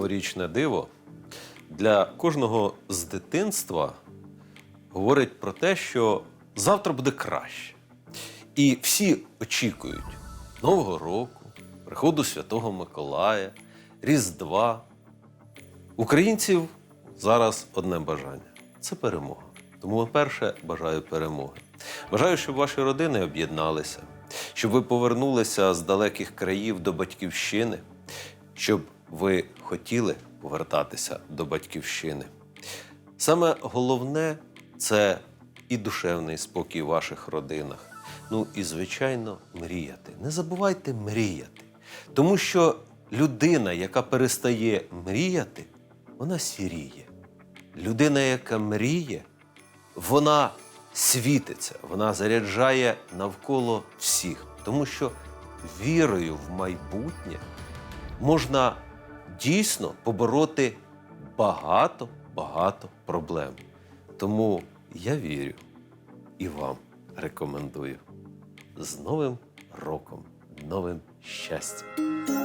новорічне диво для кожного з дитинства говорить про те, що завтра буде краще. І всі очікують Нового року, приходу Святого Миколая, Різдва. Українців зараз одне бажання це перемога. Тому, перше, бажаю перемоги. Бажаю, щоб ваші родини об'єдналися, щоб ви повернулися з далеких країв до батьківщини, щоб ви хотіли повертатися до батьківщини. Саме головне це і душевний спокій в ваших родинах. Ну і, звичайно, мріяти. Не забувайте мріяти. Тому що людина, яка перестає мріяти, вона сіріє. Людина, яка мріє, вона світиться, вона заряджає навколо всіх. Тому що вірою в майбутнє можна дійсно побороти багато, багато проблем. Тому я вірю і вам рекомендую. З Новим роком, новим щастям!